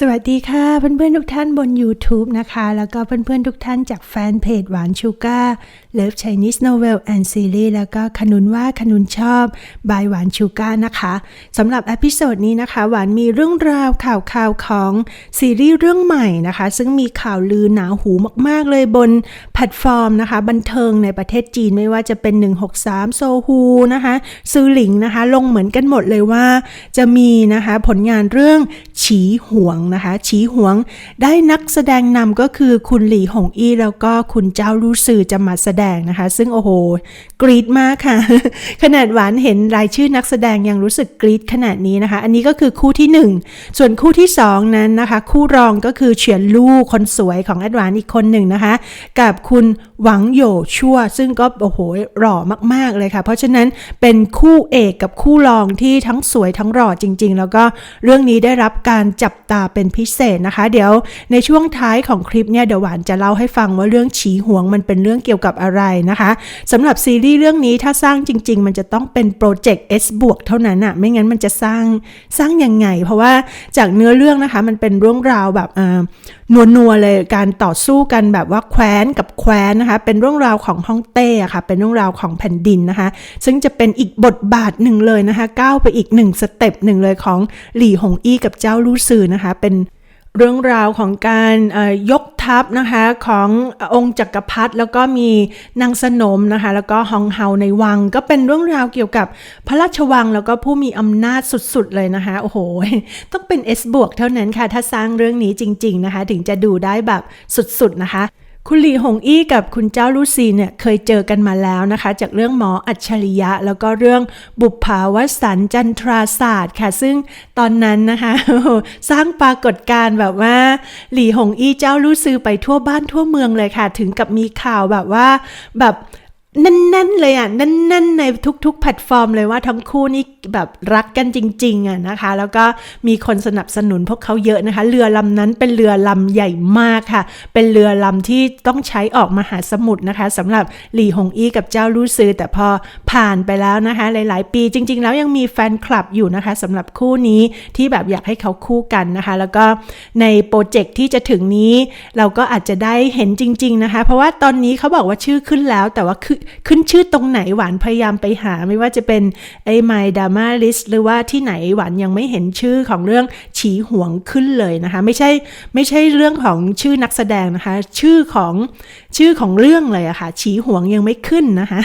สวัสดีค่ะเพื่อนๆทุกท่านบน YouTube นะคะ แล้วก็เพื่อนๆทุกท่านจากแฟนเพจหวานชูก้าเลิฟ Chinese Novel and Series แล้วก็ขนุนว่าขนุนชอบบายหวานชูก้านะคะสำหรับอพิโซดนี้นะคะ หวานมีเรื่องราวข่าวข่าวของซีรีส์เรื่องใหม่นะคะ ซึ่งมีข่าวลือหนาหูมากๆเลยบนแพลตฟอร์มนะคะ บันเทิงในประเทศจีนไม่ว่าจะเป็น 163 โซฮูนะคะซือหลิงนะคะ ลงเหมือนกันหมดเลยว่าจะมีนะคะผลงานเรื่องฉีหวงนะคะฉีหวง ได้นักแสดงนำก็คือคุณหลี่หงอี้แล้วก็คุณเจ้ารู้สื่อจะมาแสดงนะคะ ซึ่งโอ้โห กรีดมากค่ะ ขนาดหวานเห็นรายชื่อนักแสดงยังรู้สึกกรีดขนาดนี้นะคะ อันนี้ก็คือคู่ที่ 1 ส่วนคู่ที่ 2 นั้นนะคะ คู่รองก็คือเฉียนลู่คนสวยของแอดวานอีกคนหนึ่งนะคะ กับคุณหวังโยชั่ว ซึ่งก็โอ้โหหล่อมาก ๆเลยค่ะ เพราะฉะนั้นเป็นคู่เอกกับคู่รองที่ทั้งสวยทั้งหล่อจริง ๆ แล้วก็เรื่องนี้ได้รับการจับตาเป็นพิเศษนะคะ เดี๋ยวในช่วงท้ายของคลิปเนี่ยเดี๋ยวหวานจะเล่าให้ฟังว่าเรื่องฉีหวงมันเป็นเรื่องเกี่ยวกับอะไรนะคะสำหรับซีรีส์เรื่องนี้ถ้าสร้างจริง ๆ มันจะต้องเป็นโปรเจกต์ S บวกเท่านั้นอะไม่งั้นมันจะสร้างสร้างยังไง เพราะว่าจากเนื้อเรื่องนะคะมันเป็นเรื่องราวแบบอ่านัวนัวๆเลยการต่อสู้กันแบบว่าแคว้นกับแคว้นนะคะเป็นเรื่องราวของฮ่องเต้อะค่ะเป็นเรื่องราวของแผ่นดินนะคะ ซึ่งจะเป็นอีกบทบาทหนึ่งเลยนะคะก้าวไปอีกหนึ่งสเต็ปหนึ่งเลยของหลี่หงอี้กับเจ้าลู่ซือนะคะเป็นเรื่องราวของการยกทัพนะคะขององค์จักรพรรดิแล้วก็มีนางสนมนะคะแล้วก็ฮองเฮาในวัง ก็เป็นเรื่องราวเกี่ยวกับพระราชวังแล้วก็ผู้มีอำนาจสุดๆเลยนะคะโอ้โห ต้องเป็น S บวกเท่านั้นค่ะ ถ้าสร้างเรื่องนี้จริง ๆนะคะ ถึงจะดูได้แบบสุดๆนะคะ คุณหลีหงอี้กับคุณเจ้าลูซีเนี่ยเคยเจอกันมาแล้วนะคะ จากเรื่องหมออัจฉริยะ แล้วก็เรื่องบุพภาวสันจันทราศาสตร์ค่ะ ซึ่งตอนนั้นนะคะ สร้างปรากฏการณ์แบบว่า หลีหงอี้เจ้าลู่ซือไปทั่วบ้านทั่วเมืองเลยค่ะ ถึงกับมีข่าวแบบว่าแบบ น่นๆเลยอะแน่นๆในทุกๆแพลตฟอร์มเลยว่าทั้งคู่นี่แบบรักกันจริงๆอะนะคะ แล้วก็มีคนสนับสนุนพวกเขาเยอะนะคะ เรือลำนั้นเป็นเรือลำใหญ่มากค่ะ เป็นเรือลำที่ต้องใช้ออกมหาสมุทรนะคะสำหรับหลี่หงอี้กับเจ้าลู่ซือแต่พอผ่านไปแล้วนะคะ หลายๆ ปีจริง ๆ แล้วยังมีแฟนคลับอยู่นะคะสำหรับคู่นี้ที่แบบอยากให้เขาคู่กันนะคะ แล้วก็ในโปรเจกต์ที่จะถึงนี้ เราก็อาจจะได้เห็นจริง ๆนะคะ เพราะว่าตอนนี้เขาบอกว่าชื่อขึ้นแล้วแต่ว่าขึ้นขึ้นชื่อตรงไหนหวานพยายามไปหา ไม่ว่าจะเป็นไอ้ My Drama List หรือว่าที่ไหนหวานยังไม่เห็นชื่อของเรื่องฉีหวงขึ้นเลยนะคะ ไม่ใช่ไม่ใช่เรื่องของชื่อนักแสดงนะคะ ชื่อของชื่อของเรื่องเลยอะค่ะ ฉีหวงยังไม่ขึ้นนะคะ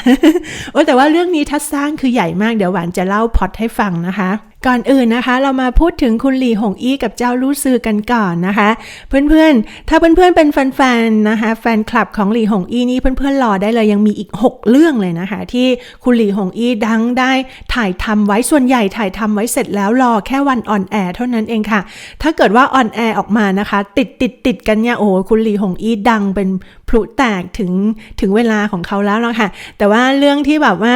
โอ้แต่ว่าเรื่องนี้ถ้าสร้างคือใหญ่มากเดี๋ยวหวานจะเล่าพอตให้ฟังนะคะ ก่อนอื่นนะคะ เรามาพูดถึงคุณหลี่หงอี้กับเจ้าลู่ซือกันก่อนนะคะ เพื่อนๆ ถ้าเพื่อนๆเป็นแฟนๆนะคะ แฟนคลับของหลี่หงอี้นี่เพื่อนๆรอได้เลยยังมีอีก 6 เรื่องเลยนะคะ ที่คุณหลี่หงอี้ดังได้ถ่ายทำไว้ส่วนใหญ่ถ่ายทำไว้เสร็จแล้วรอแค่วันออนแอร์เท่านั้นเองค่ะ ถ้าเกิดว่าออนแอร์ออกมานะคะ ติดติดติดกันเนี่ยโอ้คุณหลี่หงอี้ดังเป็นพลุแตกถึงถึงเวลาของเขาแล้วละค่ะแต่ว่าเรื่องที่แบบว่า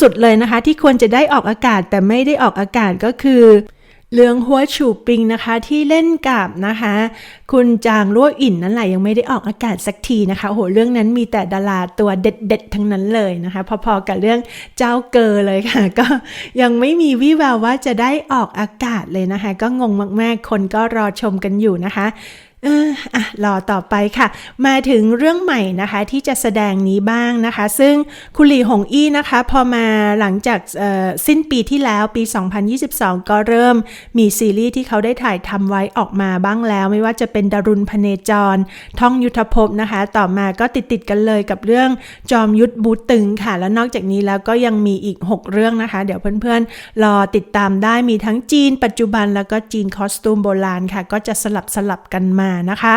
สุดๆเลยนะคะ ที่ควรจะได้ออกอากาศแต่ไม่ได้ออกอากาศก็คือเลืองหัวฉูปิงนะคะที่เล่นกับนะคะ คุณจางรั่วอินนั่นแหละยังไม่ได้ออกอากาศสักทีนะคะโอ้โหเรื่องนั้นมีแต่ดาราตัวเด็ดๆทั้งนั้นเลยนะคะ พอๆกับเรื่องเจ้าเกอเลยค่ะ ก็ยังไม่มีวี่แววว่าจะได้ออกอากาศเลยนะคะ ก็งงมากๆ คนก็รอชมกันอยู่นะคะ อะรอต่อไปค่ะ มาถึงเรื่องใหม่นะคะที่จะแสดงนี้บ้างนะคะ ซึ่งคุณหลี่หงอี้นะคะ พอมาหลังจากสิ้นปีที่แล้วปี 2022 ก็เริ่มมีซีรีส์ที่เขาได้ถ่ายทำไว้ออกมาบ้างแล้ว ไม่ว่าจะเป็นดารุณพเนจร ท่องยุทธภพนะคะ ต่อมาก็ติดติดกันเลยกับเรื่องจอมยุทธบูตึงค่ะ แล้วนอกจากนี้แล้วก็ยังมีอีก 6 เรื่องนะคะ เดี๋ยวเพื่อนๆ รอติดตามได้มีทั้งจีนปัจจุบันแล้วก็จีนคอสตูมโบราณค่ะ ก็จะสลับสลับกันมานะคะ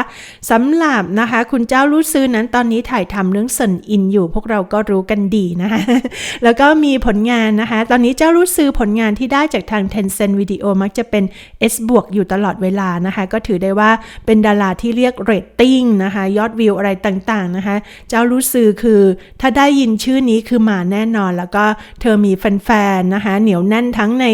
สำหรับนะคะคุณเจ้ารู้ซื้อนั้นตอนนี้ถ่ายทำเรื่องเซินอินอยู่ พวกเราก็รู้กันดีนะคะแล้วก็มีผลงานนะคะ ตอนนี้เจ้ารู้ซื้อผลงานที่ได้จากทาง Tencent Video มักจะเป็น S บวกอยู่ตลอดเวลานะคะ ก็ถือได้ว่าเป็นดาราที่เรียกเรตติ้งนะคะยอดวิวอะไรต่างๆนะคะ เจ้ารู้ซื้อคือถ้าได้ยินชื่อนี้คือมาแน่นอน แล้วก็เธอมีแฟนๆนะคะเหนียวแน่นทั้งใน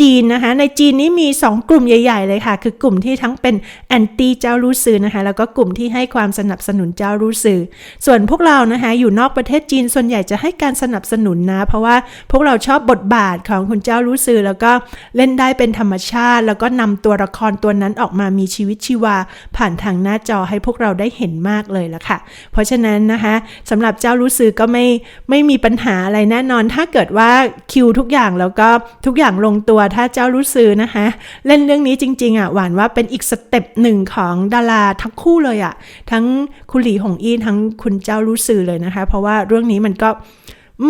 จีนนะคะในจีนนี้มี 2 กลุ่มใหญ่ ๆ เลยค่ะ คือกลุ่มที่ทั้งเป็นแอนตี้เจ้ารู้รู้สื่อนะคะแล้วก็กลุ่มที่ให้ความสนับสนุนเจ้ารู้สื่อ ส่วนพวกเรานะคะอยู่นอกประเทศจีนส่วนใหญ่จะให้การสนับสนุนนะ เพราะว่าพวกเราชอบบทบาทของคุณเจ้ารู้สื่อ แล้วก็เล่นได้เป็นธรรมชาติ แล้วก็นำตัวละครตัวนั้นออกมามีชีวิตชีวา ผ่านทางหน้าจอให้พวกเราได้เห็นมากเลยละค่ะ เพราะฉะนั้นนะคะสำหรับเจ้ารู้สื่อก็ไม่ไม่มีปัญหาอะไรแน่นอน ถ้าเกิดว่าคิวทุกอย่างแล้วก็ทุกอย่างลงตัวถ้าเจ้ารู้สื่อนะคะ เล่นเรื่องนี้จริงๆอะหวานว่าเป็นอีกสเต็ปหนึ่งของดาราทั้งคู่เลยอะทั้งคุณหลีหงอี้ทั้งคุณเจ้ารู้สื่อเลยนะคะ เพราะว่าเรื่องนี้มันก็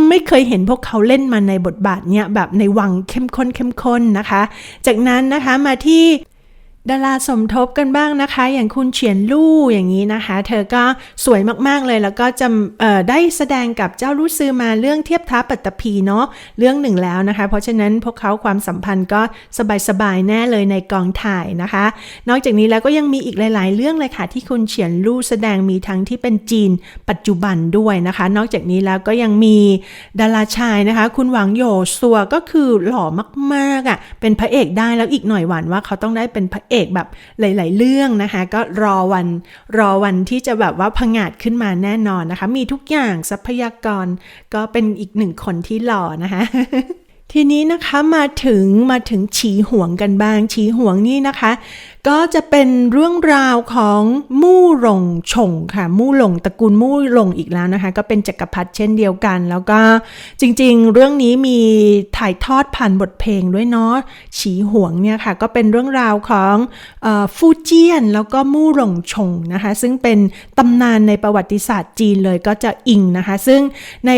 ไม่เคยเห็นพวกเขาเล่นมาในบทบาทเนี้ยแบบในวังเข้มข้นเข้มข้นนะคะ จากนั้นนะคะมาที่ ดาราสมทบกันบ้างนะคะ อย่างคุณเฉียนลู่อย่างนี้นะคะ เธอก็สวยมากๆเลยแล้วก็จะได้แสดงกับเจ้ารู้ซื้อมาเรื่องเทียบท้าปัตตภีเนาะเรื่องหนึ่งแล้วนะคะ เพราะฉะนั้นพวกเขาความสัมพันธ์ก็สบายๆแน่เลยในกองถ่ายนะคะ นอกจากนี้แล้วก็ยังมีอีกหลาย ๆ เรื่องเลยค่ะ ที่คุณเฉียนลู่แสดงมีทั้งที่เป็นจีน ปัจจุบันด้วยนะคะ นอกจากนี้แล้วก็ยังมีดาราชายนะคะ คุณหวังโยสัวก็คือหล่อมากๆอะเป็นพระเอกได้แล้วอีกหน่อยหวานว่าเขาต้องได้เป็นพระเอกแบบหลาย ๆ เรื่องนะคะ ก็รอวันรอวันที่จะแบบว่าพังาดขึ้นมาแน่นอนนะคะ มีทุกอย่างทรัพยากรก็เป็นอีกหนึ่งคนที่หล่อนะคะ ทีนี้นะคะมาถึงมาถึงฉีห่วงกันบ้าง ฉีห่วงนี่นะคะ ก็จะเป็นเรื่องราวของมู่หลงชงค่ะ มู่หลงตระกูลมู่หลงอีกแล้วนะคะ ก็เป็นจักรพรรดิเช่นเดียวกัน แล้วก็จริงๆ เรื่องนี้มีถ่ายทอดผ่านบทเพลงด้วยเนาะฉีห่วงเนี่ยค่ะ ก็เป็นเรื่องราวของอฟูเจียน แล้วก็มู่หลงชงนะคะ ซึ่งเป็นตำนานในประวัติศาสตร์จีนเลยก็จะอิงนะคะ ซึ่งใน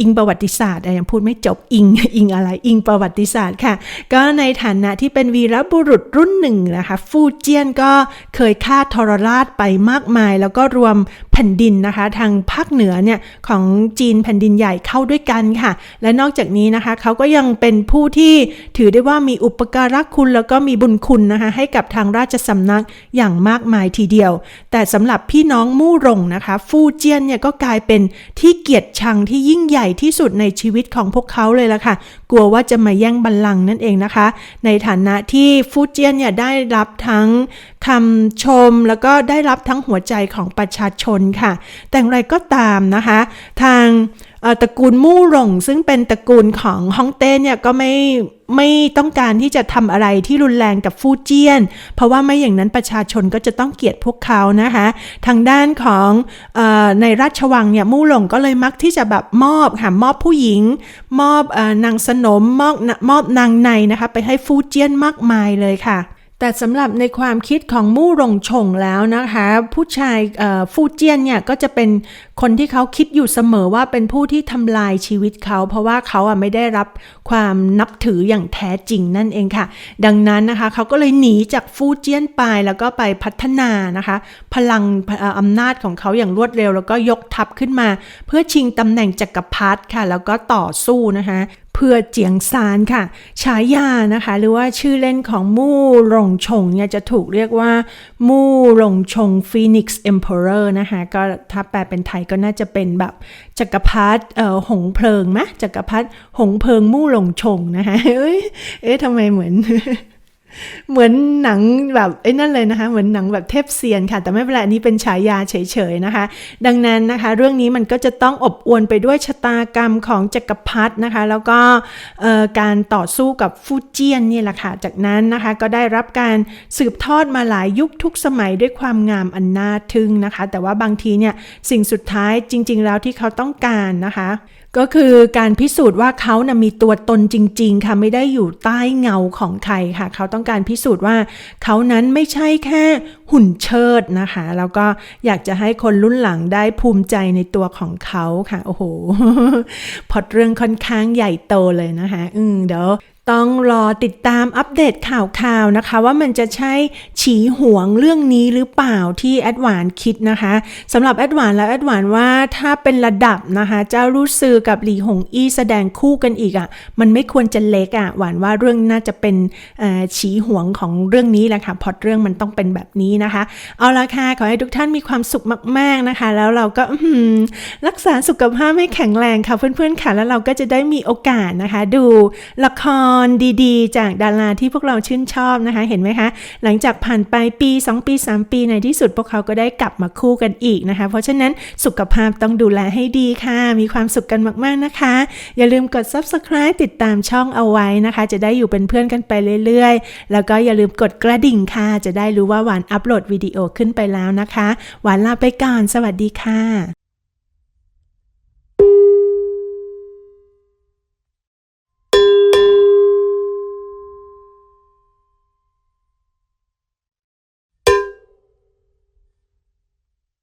อิงประวัติศาสตร์ยังพูดไม่จบอิงอิงอะไรอิงประวัติศาสตร์ค่ะ ก็ในฐานะที่เป็นวีรบุรุษรุ่นหนึ่งนะคะ ฟูเจียนก็เคยฆ่าทรราชไปมากมาย แล้วก็รวมแผ่นดินนะคะ ทางภาคเหนือเนี่ยของจีนแผ่นดินใหญ่เข้าด้วยกันค่ะ และนอกจากนี้นะคะเขาก็ยังเป็นผู้ที่ถือได้ว่ามีอุปการะคุณแล้วก็มีบุญคุณนะคะให้กับทางราชสำนักอย่างมากมายทีเดียว แต่สำหรับพี่น้องมู่หลงนะคะ ฟูเจียนเนี่ยก็กลายเป็นที่เกียรติชังที่ยิ่งใหญ่ที่สุดในชีวิตของพวกเขาเลยละค่ะ กลัวว่าจะมาแย่งบัลลังก์นั่นเองนะคะ ในฐานะที่ฟูเจียนเนี่ยได้รับทั้งคำชมแล้วก็ได้รับทั้งหัวใจของประชาชนค่ะ แต่อย่างไรก็ตามนะคะ ทาง ตระกูลมู่หลงซึ่งเป็นตระกูลของฮ่องเต้เนี่ยก็ไม่ไม่ต้องการที่จะทำอะไรที่รุนแรงกับฟูเจียน เพราะว่าไม่อย่างนั้นประชาชนก็จะต้องเกลียดพวกเขานะคะทางด้านของอในราชวังเนี่ยมู่หลงก็เลยมักที่จะแบบมอบค่ะมอบผู้หญิง มอบอนางสนมมอบมอบนางในนะคะไปให้ฟูเจียนมากมายเลยค่ะ แต่สำหรับในความคิดของมู่หลงชงแล้วนะคะ ผู้ชายฟูเจียนเนี่ยก็จะเป็นคนที่เขาคิดอยู่เสมอว่าเป็นผู้ที่ทำลายชีวิตเขา เพราะว่าเขาอะไม่ได้รับความนับถืออย่างแท้จริงนั่นเองค่ะ ดังนั้นนะคะเขาก็เลยหนีจากฟูเจียนไปแล้วก็ไปพัฒนานะคะ พลังเอ่ออำนาจของเขาอย่างรวดเร็ว แล้วก็ยกทัพขึ้นมา เพื่อชิงตำแหน่งจักรพรรดิค่ะ แล้วก็ต่อสู้นะคะเพื่อเจียงซานค่ะ ฉายานะคะ หรือว่าชื่อเล่นของมู่หลงชงเนี่ยจะถูกเรียกว่า มู่หลงชงฟีนิกซ์เอ็มเพอเรอร์นะคะ ก็ถ้าแปลเป็นไทยก็น่าจะเป็นแบบจักรพรรดิเอ่อหงเพลิงไหมจักรพรรดิหงเพลิงมู่หลงชงนะคะเอ้ยเอ๊ะทำไมเหมือน เหมือนหนังแบบไอ้นั่นเลยนะคะ เหมือนหนังแบบเทพเซียนค่ะ แต่ไม่เป็นไรอันนี้เป็นฉายาเฉยๆนะคะ ดังนั้นนะคะ เรื่องนี้มันก็จะต้องอบอวลไปด้วยชะตากรรมของจักรพรรดินะคะ แล้วก็การต่อสู้กับฟูเจียนนี่แหละค่ะ จากนั้นนะคะก็ได้รับการสืบทอดมาหลายยุคทุกสมัยด้วยความงามอันน่าทึ่งนะคะ แต่ว่าบางทีเนี่ยสิ่งสุดท้ายจริง ๆ แล้วที่เขาต้องการนะคะก็คือการพิสูจน์ว่าเขานะมีตัวตนจริง ๆ ค่ะไม่ได้อยู่ใต้เงาของใครค่ะ เขาต้องการพิสูจน์ว่า เขานั้นไม่ใช่แค่ หุ่นเชิดนะคะ แล้วก็อยากจะให้คนรุ่นหลังได้ภูมิใจในตัวของเขาค่ะ โอ้โห พอดเรื่องค่อนข้างใหญ่โตเลยนะคะ อืมเดี๋ยวต้องรอติดตามอัปเดตข่าวๆนะคะ ว่ามันจะใช่ฉีหวงเรื่องนี้หรือเปล่าที่แอดวานคิดนะคะสำหรับแอดวานแล้วแอดวานว่าถ้าเป็นระดับนะคะ เจ้ารู้ซือกับหลีหงอี้แสดงคู่กันอีกอะ่ะ มันไม่ควรจะเล็กอะ่ะหวานว่าเรื่องน่าจะเป็นเอ่อฉีหวงของเรื่องนี้แหละค่ะพอดเรื่องมันต้องเป็นแบบนี้นะคะ เอาละค่ะขอให้ทุกท่านมีความสุขมาก ๆนะคะ แล้วเราก็รักษาสุขภาพให้แข็งแรงค่ะเพื่อนๆค่ะ แล้วเราก็จะได้มีโอกาสนะคะ ดูละครดีๆ จากดาราที่พวกเราชื่นชอบนะคะ เห็นไหมคะ หลังจากผ่านไปปี 2 ปี 3 ปีในที่สุดพวกเขาก็ได้กลับมาคู่กันอีกนะคะ เพราะฉะนั้นสุขภาพต้องดูแลให้ดีค่ะ มีความสุขกันมากๆนะคะ อย่าลืมกด subscribe ติดตามช่องเอาไว้นะคะ จะได้อยู่เป็นเพื่อนกันไปเรื่อยๆ แล้วก็อย่าลืมกดกระดิ่งค่ะ จะได้รู้ว่าหวานอัปโหลดวิดีโอขึ้นไปแล้วนะคะ หวานลาไปก่อน สวัสดีค่ะ